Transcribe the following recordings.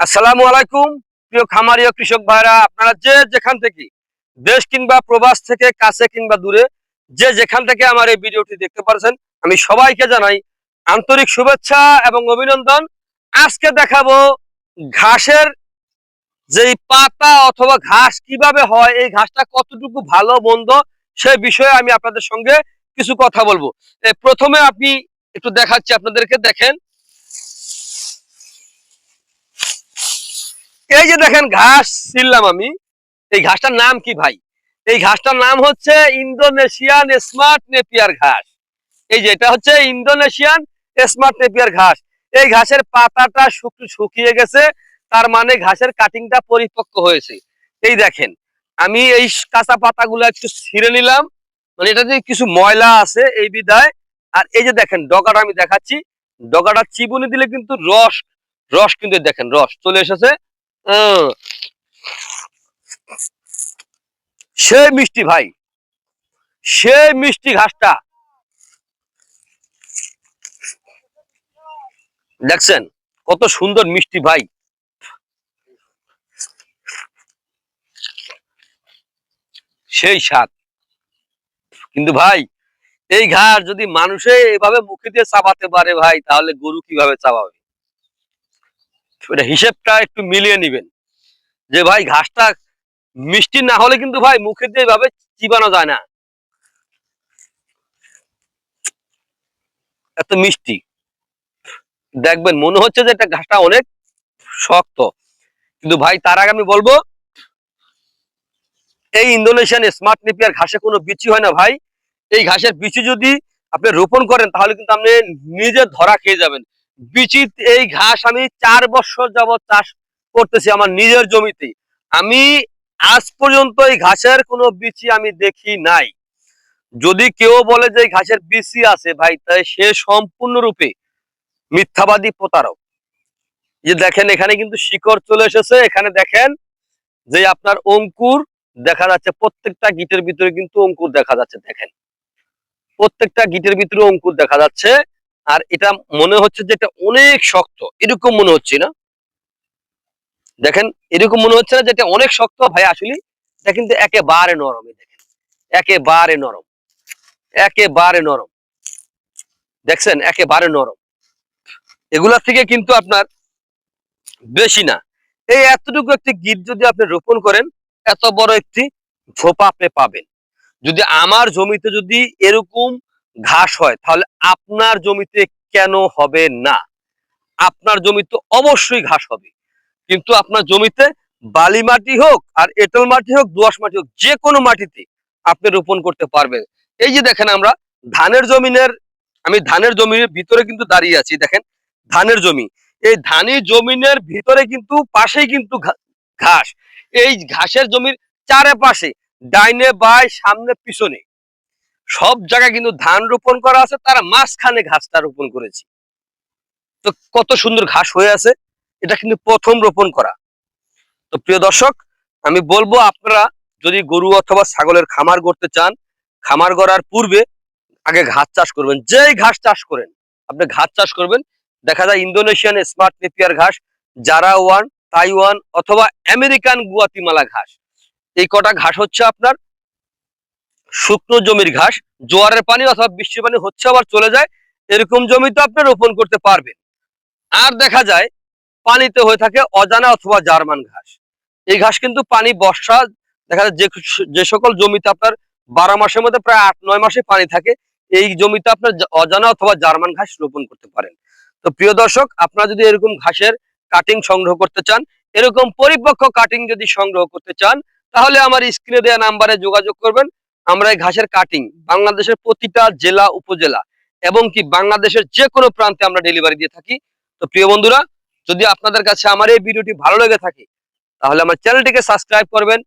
আসসালামু আলাইকুম, প্রিয় খামারি ও কৃষক ভাইরা, আপনারা যে যেখান থেকে দেশ কিংবা প্রবাস থেকে কাছে কিংবা দূরে যে যেখান থেকে আমার এই ভিডিওটি দেখতে পারছেন, আমি সবাইকে জানাই আন্তরিক শুভেচ্ছা এবং অভিনন্দন। আজকে দেখাবো ঘাসের যেই পাতা অথবা ঘাস কীভাবে হয়, এই ঘাসটা কতটুকু ভালো, মন্দ, সে বিষয়ে আমি আপনাদের সঙ্গে কিছু কথা বলব। প্রথমে আপনি একটু দেখাচ্ছি, আপনাদেরকে দেখেন। এই যে দেখেন ঘাস ছিললাম আমি। এই ঘাসটার নাম কি ভাই? এই ঘাসটার নাম হচ্ছে ইন্দোনেশিয়ান স্মার্ট নেপিয়ার ঘাস। এই যে এটা হচ্ছে ইন্দোনেশিয়ান স্মার্ট নেপিয়ার ঘাস। এই ঘাসের পাতাটা শুক- শুকিয়ে গেছে, তার মানে ঘাসের কাটিংটা পরিপক্ক হয়েছে। এই দেখেন, আমি এই কাঁচা পাতাগুলো একটু ছিঁড়ে নিলাম। মানে এটা এটাতে কিছু ময়লা আছে এই বিধায়। আর এই যে দেখেন, ডগাটা আমি দেখাচ্ছি। ডগাটা চিবুনি দিলে কিন্তু রস রস কিন্তু দেখেন, রস চলে এসেছে। সে মিষ্টি ভাই সে মিষ্টি ঘাসটা। দেখছেন, কত সুন্দর মিষ্টি ভাই। সেই স্বাদ। কিন্তু ভাই, এই ঘাস যদি মানুষে এভাবে মুখে দিয়ে চাবাতে পারে ভাই, তাহলে গরু কীভাবে চাবাবে? হিসেবটা একটু মিলিয়ে নিবেন। যে ভাই ঘাসটা মিষ্টি না হলে কিন্তু ভাই মুখে দিয়ে এভাবে চিবানো যায় না। এত মিষ্টি। দেখবেন মনে হচ্ছে যে এটা ঘাসটা অনেক শক্ত। কিন্তু ভাই তার আগে আমি বলব, এই ইন্দোনেশিয়ান স্মার্ট নেপিয়ার ঘাসে কোনো বিচি হয় না ভাই। এই ঘাসের বিচি যদি আপনি রোপণ করেন তাহলে কিন্তু আপনি নিজে ধরা খেয়ে যাবেন। বিচি এই ঘাস আমি চার বছর যাবত চাষ করতেছি আমার নিজের জমিতে। আমি আজ পর্যন্ত এই ঘাসের কোনো বিচি আমি দেখি নাই। যদি কেউ বলে যে ঘাসের বিচি আছে ভাই তাই সে সম্পূর্ণরূপে মিথ্যাবাদী প্রতারক। যে দেখেন, এখানে কিন্তু শিকড় চলে এসেছে। এখানে দেখেন যে আপনার অঙ্কুর দেখা যাচ্ছে, প্রত্যেকটা গিটের ভিতরে কিন্তু অঙ্কুর দেখা যাচ্ছে। দেখেন, প্রত্যেকটা গিটের ভিতরে অঙ্কুর দেখা যাচ্ছে। আর এটা মনে হচ্ছে যে এটা অনেক শক্ত, এরকম মনে হচ্ছে না? দেখেন, এরকম মনে হচ্ছে না যে এটা অনেক শক্ত, ভাই, আসলে এটা কিন্তু একেবারে নরম দেখেন। একেবারে নরম। একেবারে নরম। দেখছেন? একেবারে নরম। এগুলা থেকে কিন্তু আপনার বেশি না। এই এতটুকু একটি গিট যদি আপনি রোপণ করেন, এত বড় একটি ঝোপা আপনি পাবেন। যদি আমার জমিতে যদি এরকম ঘাস হয়, তাহলে আপনার জমিতে কেন হবে না? আপনার জমিতে অবশ্যই ঘাস হবে। কিন্তু আপনার জমিতে বালি মাটি হোক আর এঁটেল মাটি হোক দোআঁশ মাটি হোক, যে কোনো মাটিতে আপনি রোপণ করতে পারবেন। এই যে দেখেন আমরা, ধানের জমিনের, আমি ধানের জমির ভিতরে কিন্তু দাঁড়িয়ে আছি, দেখেন, ধানের জমি। এই ধানের জমিনের ভিতরে কিন্তু, পাশেই কিন্তু ঘাস। এই ঘাসের জমির চারপাশে, ডাইনে বাই সামনে পিছনে। সব জায়গায় কিন্তু ধান রোপণ করা আছে, তারা মাঝখানে ঘাসটা রোপণ করেছে। তো কত সুন্দর ঘাস হয়ে আছে, এটা কিন্তু প্রথম রোপণ করা। তো প্রিয় দর্শক, আমি বলব আপনারা যদি গরু অথবা ছাগলের খামার করতে চান, খামার করার পূর্বে আগে ঘাস চাষ করবেন। যেই ঘাস চাষ করেন, আপনি ঘাস চাষ করবেন, দেখা যায় ইন্দোনেশিয়ান স্মার্ট নেপিয়ার ঘাস, জারা ওয়ান, তাইওয়ান অথবা আমেরিকান গুয়াতিমালা ঘাস। এই কটা ঘাস হচ্ছে আপনার শুকনো জমির ঘাস, জোয়ারের পানি অথবা বৃষ্টির পানি হচ্ছে আবার চলে যায়, এরকম জমিতে আপনি রোপণ করতে পারবেন। আর দেখা যায়, পানিতে হয়ে থাকে অজানা অথবা জার্মান ঘাস। এই ঘাস কিন্তু পানি, বর্ষা, দেখা যায় যে সকল জমিতে আপনার বারো মাসের মধ্যে প্রায় আট, নয় মাসে পানি থাকে, এই জমিতে আপনার অজানা অথবা জার্মান ঘাস রোপণ করতে পারেন। তো প্রিয় দর্শক, আপনারা যদি এরকম ঘাসের কাটিং সংগ্রহ করতে চান, এরকম পরিপক্ক কাটিং যদি সংগ্রহ করতে চান, তাহলে আমার স্ক্রিনে দেওয়া নাম্বারে যোগাযোগ করবেন। আমরা এই ঘাসের কাটিং বাংলাদেশের প্রতিটা জেলা, উপজেলা এবং কি বাংলাদেশের যে কোনো প্রান্তে আমরা ডেলিভারি দিয়ে থাকি। তো প্রিয় বন্ধুরা, যদি আপনাদের কাছে আমার এই ভিডিওটি ভালো লেগে থাকে, তাহলে আমার চ্যানেলটিকে সাবস্ক্রাইব করবেন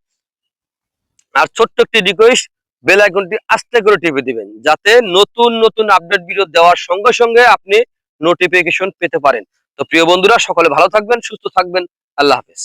আর ছোট্ট একটি রিকোয়েস্ট বেল আইকনটি আস্তে করে টিপে দিবেন, যাতে নতুন নতুন আপডেট ভিডিও দেওয়ার সঙ্গে সঙ্গে আপনি নোটিফিকেশন পেতে পারেন। তো প্রিয় বন্ধুরা, সকলে ভালো থাকবেন, সুস্থ থাকবেন, আল্লাহ হাফেজ।